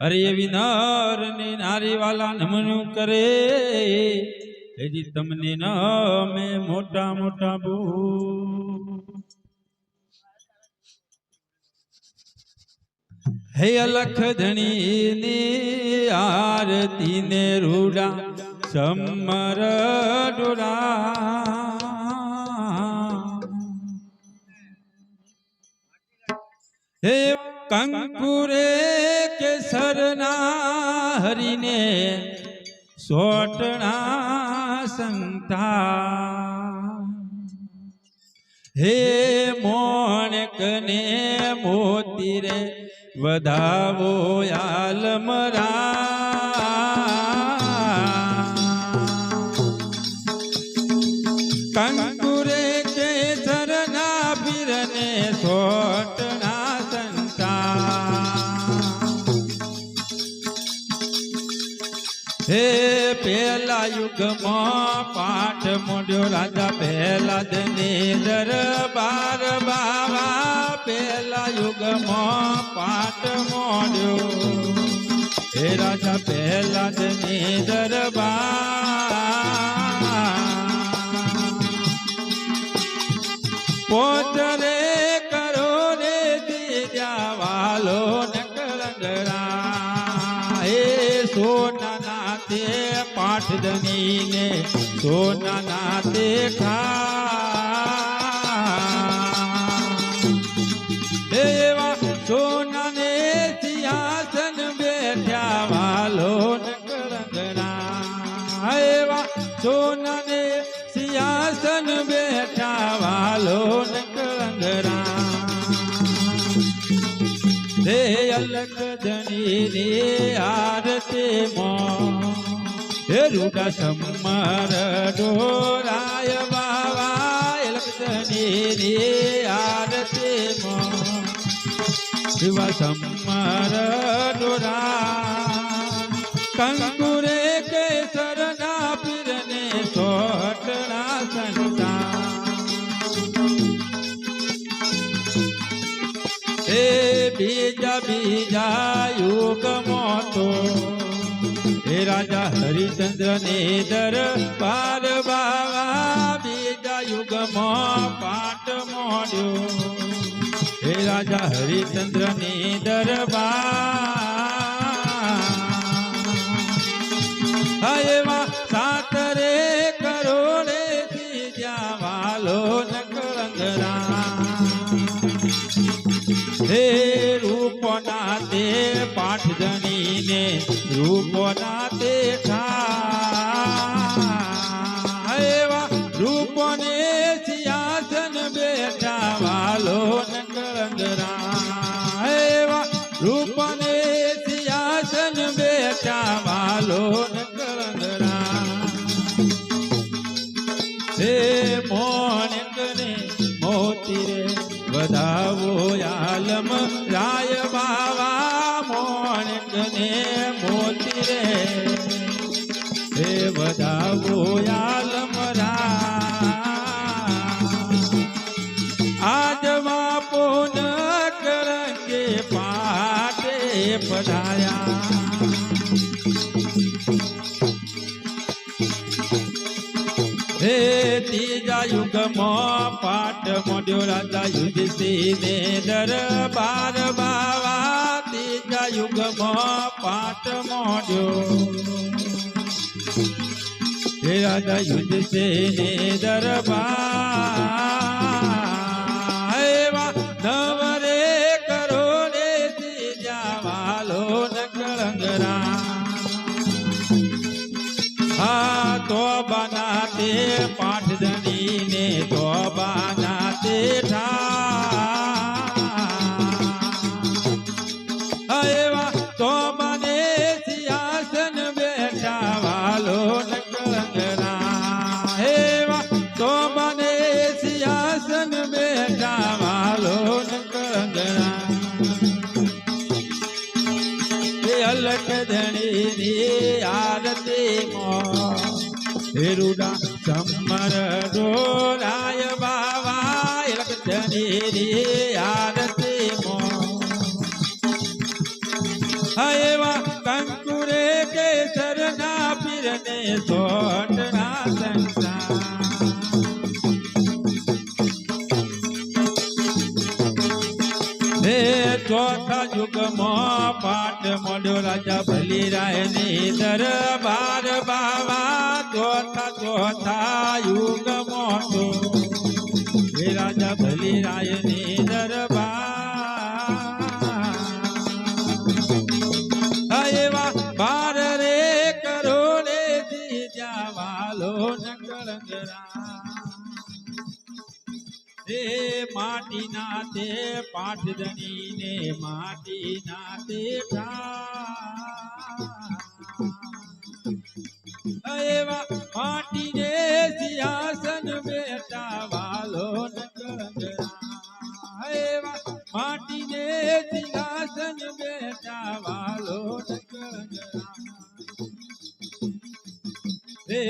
અરે એવી નર ને નારી વાલા નમનું કરે. એજી તમને ન મેં મોટા મોટા બો હે અલખ ધણી આરતી ને રૂડા સમર ડોરા હે કંકુરે કેસરના હરીને સોટણા સંતા હે મોણકને મોતી રે વધાવો આલમરા પેલા યુગમાં પાઠ મોડ્યો રાજા પહેલા દની દરબાર બાવા. પહેલા યુગમાં પાઠ મોડ્યો. હે રાજા પહેલા દની દરબાર પોતરે પાઠદની ને સોના નાતે ખા એવા સોના ને સિંહાસન બેઠ્યા વાલો નકળંગરા એવા સોના ને સિંહાસન બેઠા વાલો નકળંગરા હે અલગ ધણી રે આરતે મો. હે રૂડા સમર ડોરાય બાવા ધણી રે આરતે શિવા સમર ડોરા કંકુરે કેસરના પીરને સોટણા સંતા એ બીજા બીજા રાજા હરિચંદ્ર ને દરબાર બાવા બીજા યુગમાં પાટ મોડ્યો હે રાજા હરિચંદ્ર ને દરબાર રૂપના તે પાઠ જણીને રૂપના તે ઠા. રૂપને સિયાસન બેઠા વાલો નકળંગરા વધાવો આલમ રાય બાવા મોણકને મોતી રે. હે વધાવો આલમ રા આજ બાપો ન કરંગે પાટે પધાર્યા. ત્રીજા યુગમાં પાઠ મોડ્યો રાજા યુધિષ્ઠિર ને દરબાર બાવા ત્રીજા યુગમાં પાઠ મોડ્યો. હે રાજા યુધિષ્ઠિર ને દરબાર બનાતે પાઠધણી ને તો બનાતે ઠા એવા તો બને સિંહાસન બેઠા વાલો નકળંગરા એવા તો બને સિંહાસન બેઠા વાલો નકળંગરા હે અલક ધણી આરતી મો હેરુડા સમર ડોરાય બાવા અલક ધણી ની આરતી મો. હા, એવા કંકુરે કેસરના પીરને સોટના રાજા બલિરાયની દરબાર બાવા ચોથા ચોથા યુગ મોટો. હે રાજા બલિરાયની દરબાર. રે માટી ના તે પાઠદણી ને માટી ના તે એવા માટી ને સિંહાસન બેટા વાલો એવા માટી ને સિંહાસન બેટા વાલો નકળંગરા રે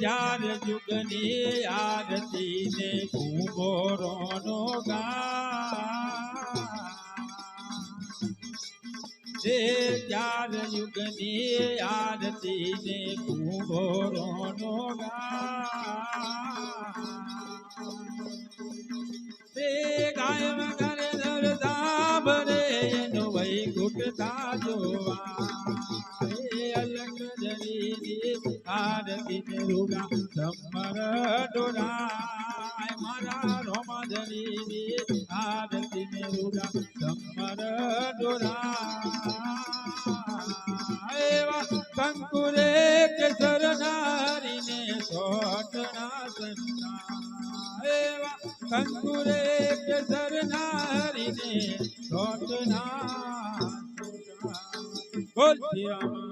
ચાર યુગની આરતી ને કુંભોરોનો ગા રે ચાર યુગની આરતી ને કુંભોરોનો ગા તે ગાય જરી આરતી ને રૂડા સમર ડોરાય એવા કંકુરે કેસર નારીને સોટના સંતા એવા કંકુરે કેસર નારીને સોટના બોલ શ્રી રામ